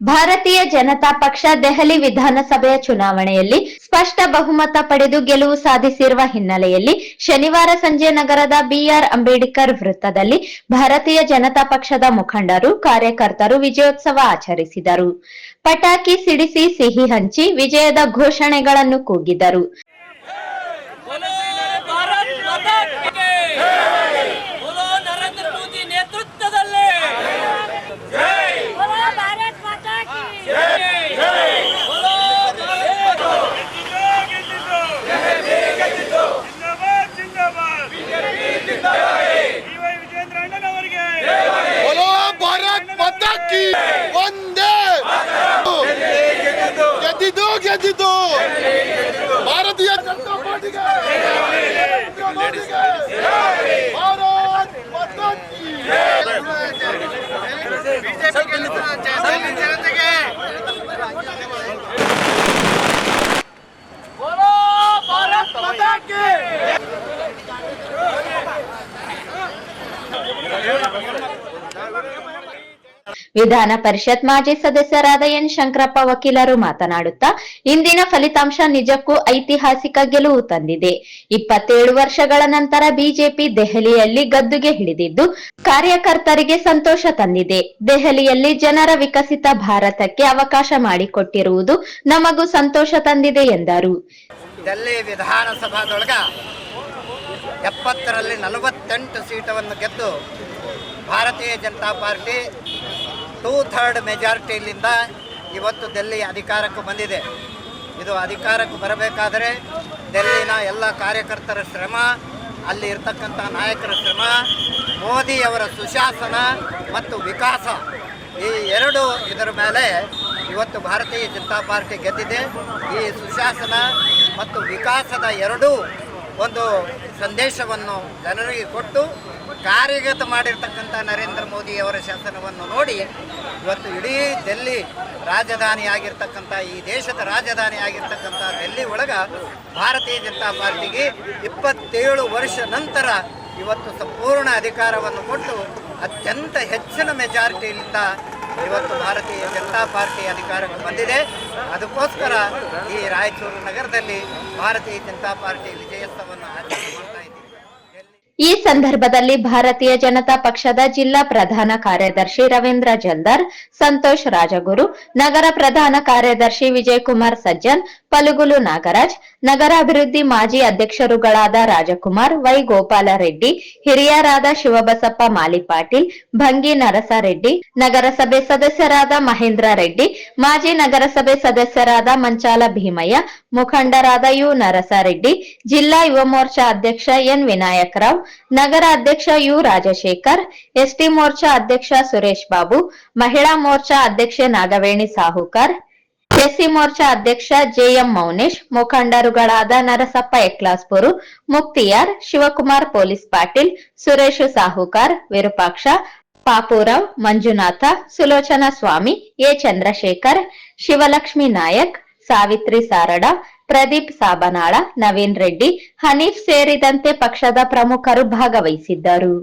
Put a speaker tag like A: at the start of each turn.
A: ಭಾರತೀಯ ಜನತಾ ಪಕ್ಷ ದೆಹಲಿ ವಿಧಾನಸಭೆಯ ಚುನಾವಣೆಯಲ್ಲಿ ಸ್ಪಷ್ಟ ಬಹುಮತ ಪಡೆದು ಗೆಲುವು ಸಾಧಿಸಿರುವ ಹಿನ್ನೆಲೆಯಲ್ಲಿ ಶನಿವಾರ ಸಂಜೆ ನಗರದ ಬಿಆರ್ ಅಂಬೇಡ್ಕರ್ ವೃತ್ತದಲ್ಲಿ ಭಾರತೀಯ ಜನತಾ ಪಕ್ಷದ ಮುಖಂಡರು, ಕಾರ್ಯಕರ್ತರು ವಿಜಯೋತ್ಸವ ಆಚರಿಸಿದರು. ಪಟಾಕಿ ಸಿಡಿಸಿ ಸಿಹಿ ಹಂಚಿ ವಿಜಯದ ಘೋಷಣೆಗಳನ್ನು ಕೂಗಿದರು.
B: ಗೆದ್ದಿದ್ದು ಗೆದ್ದಿದ್ದು ಭಾರತೀಯ ಜನತಾ ಪಾರ್ಟಿಗೆ ಮೋದಿಗೆ. ಭಾರತ್ ಮಾತಾ
A: ವಿಧಾನ ಪರಿಷತ್ ಮಾಜಿ ಸದಸ್ಯರಾದ ಎನ್ ಶಂಕರಪ್ಪ ವಕೀಲರು ಮಾತನಾಡುತ್ತಾ, ಇಂದಿನ ಫಲಿತಾಂಶ ನಿಜಕ್ಕೂ ಐತಿಹಾಸಿಕ ಗೆಲುವು ತಂದಿದೆ. ಇಪ್ಪತ್ತೇಳು ವರ್ಷಗಳ ನಂತರ ಬಿಜೆಪಿ ದೆಹಲಿಯಲ್ಲಿ ಗದ್ದುಗೆ ಹಿಡಿದಿದ್ದು, ಕಾರ್ಯಕರ್ತರಿಗೆ ಸಂತೋಷ ತಂದಿದೆ. ದೆಹಲಿಯಲ್ಲಿ ಜನರ ವಿಕಸಿತ ಭಾರತಕ್ಕೆ ಅವಕಾಶ ಮಾಡಿಕೊಟ್ಟಿರುವುದು ನಮಗೂ ಸಂತೋಷ ತಂದಿದೆ ಎಂದರು.
C: ಡೆಲ್ಲಿ ವಿಧಾನಸಭಾದೊಳಗ ಎಪ್ಪತ್ತರಲ್ಲಿ ನಲವತ್ತೆಂಟು ಸೀಟವನ್ನು ಗೆದ್ದು Bharatiya Janata party two third ಮೆಜಾರಿಟಿಯಿಂದ ಇವತ್ತು ದೆಲ್ಲಿ ಅಧಿಕಾರಕ್ಕೆ ಬಂದಿದೆ. ಇದು ಅಧಿಕಾರಕ್ಕೆ ಬರಬೇಕಾದರೆ ದೆಲ್ಲಿನ ಎಲ್ಲ ಕಾರ್ಯಕರ್ತರ ಶ್ರಮ, ಅಲ್ಲಿ ಇರ್ತಕ್ಕಂಥ ನಾಯಕರ ಶ್ರಮ, ಮೋದಿಯವರ ಸುಶಾಸನ ಮತ್ತು ವಿಕಾಸ ಈ ಎರಡು ಇದರ ಮೇಲೆ ಇವತ್ತು ಭಾರತೀಯ ಜನತಾ ಪಾರ್ಟಿ ಗೆದ್ದಿದೆ. ಈ ಸುಶಾಸನ ಮತ್ತು ವಿಕಾಸದ ಎರಡೂ ಒಂದು ಸಂದೇಶವನ್ನು ಜನರಿಗೆ ಕೊಟ್ಟು ಕಾರ್ಯಗತ ಮಾಡಿರ್ತಕ್ಕಂಥ ನರೇಂದ್ರ ಮೋದಿಯವರ ಶಾಸನವನ್ನು ನೋಡಿ, ಇವತ್ತು ಇಡೀ ಡೆಲ್ಲಿ ರಾಜಧಾನಿಯಾಗಿರ್ತಕ್ಕಂಥ, ಈ ದೇಶದ ರಾಜಧಾನಿಯಾಗಿರ್ತಕ್ಕಂಥ ಡೆಲ್ಲಿ ಒಳಗ ಭಾರತೀಯ ಜನತಾ ಪಾರ್ಟಿಗೆ ಇಪ್ಪತ್ತೇಳು ವರ್ಷ ನಂತರ ಇವತ್ತು ಸಂಪೂರ್ಣ ಅಧಿಕಾರವನ್ನು ಕೊಟ್ಟು ಅತ್ಯಂತ ಹೆಚ್ಚಿನ ಮೆಜಾರಿಟಿಯಿಂದ ಇವತ್ತು ಭಾರತೀಯ ಜನತಾ ಪಾರ್ಟಿ ಅಧಿಕಾರಕ್ಕೆ ಬಂದಿದೆ. ಅದಕ್ಕೋಸ್ಕರ ಈ ರಾಯಚೂರು ನಗರದಲ್ಲಿ ಭಾರತೀಯ ಜನತಾ ಪಾರ್ಟಿ ವಿಜಯೋತ್ಸವವನ್ನು ಆಚರಣೆ ಮಾಡ್ತಾ ಇದ್ದೀವಿ.
A: ಈ ಸಂದರ್ಭದಲ್ಲಿ ಭಾರತೀಯ ಜನತಾ ಪಕ್ಷದ ಜಿಲ್ಲಾ ಪ್ರಧಾನ ಕಾರ್ಯದರ್ಶಿ ರವೀಂದ್ರ ಜಲ್ದಾರ್ ಸಂತೋಷ್ ರಾಜಗುರು, ನಗರ ಪ್ರಧಾನ ಕಾರ್ಯದರ್ಶಿ ವಿಜಯಕುಮಾರ್ ಸಜ್ಜನ್, ಪಲುಗುಲು ನಾಗರಾಜ್ ನಗರ ಅಭಿವೃದ್ಧಿ ಮಾಜಿ ಅಧ್ಯಕ್ಷರುಗಳಾದ ರಾಜಕುಮಾರ್ ವೈ ಗೋಪಾಲರೆಡ್ಡಿ ಹಿರಿಯರಾದ ಶಿವಬಸಪ್ಪ ಮಾಲಿಪಾಟೀಲ್, ಭಂಗಿ ನರಸರೆಡ್ಡಿ, ನಗರಸಭೆ ಸದಸ್ಯರಾದ ಮಹೇಂದ್ರ ರೆಡ್ಡಿ, ಮಾಜಿ ನಗರಸಭೆ ಸದಸ್ಯರಾದ ಮಂಚಾಲ ಭೀಮಯ್ಯ, ಮುಖಂಡರಾದ ಯು ನರಸರೆಡ್ಡಿ, ಜಿಲ್ಲಾ ಯುವ ಮೋರ್ಚಾ ಅಧ್ಯಕ್ಷ ಎನ್ ವಿನಾಯಕರಾವ್ ನಗರ ಅಧ್ಯಕ್ಷ ಯು ರಾಜಶೇಖರ್, ಎಸ್ಟಿ ಮೋರ್ಚಾ ಅಧ್ಯಕ್ಷ ಸುರೇಶ್ ಬಾಬು, ಮಹಿಳಾ ಮೋರ್ಚಾ ಅಧ್ಯಕ್ಷೆ ನಾಗವೇಣಿ ಸಾಹುಕರ್, ಎಸ್ಸಿ ಮೋರ್ಚಾ ಅಧ್ಯಕ್ಷ ಜೆಎಂ ಮೌನೇಶ್, ಮುಖಂಡರುಗಳಾದ ನರಸಪ್ಪ ಎಕ್ಲಾಸ್ಪುರು, ಮುಕ್ತಿಯಾರ್, ಶಿವಕುಮಾರ್ ಪೊಲೀಸ್ ಪಾಟೀಲ್, ಸುರೇಶ್ ಸಾಹುಕಾರ್, ವಿರೂಪಾಕ್ಷ ಪಾಪುರಾವ್ ಮಂಜುನಾಥ ಸುಲೋಚನಾ ಸ್ವಾಮಿ ಎ ಚಂದ್ರಶೇಖರ್, ಶಿವಲಕ್ಷ್ಮಿ ನಾಯಕ್, ಸಾವಿತ್ರಿ ಸಾರಡ ಪ್ರದೀಪ್ ಸಾಬನಾಳ ನವೀನ್ ರೆಡ್ಡಿ ಹನೀಫ್ ಸೇರಿದಂತೆ ಪಕ್ಷದ ಪ್ರಮುಖರು ಭಾಗವಹಿಸಿದ್ದರು.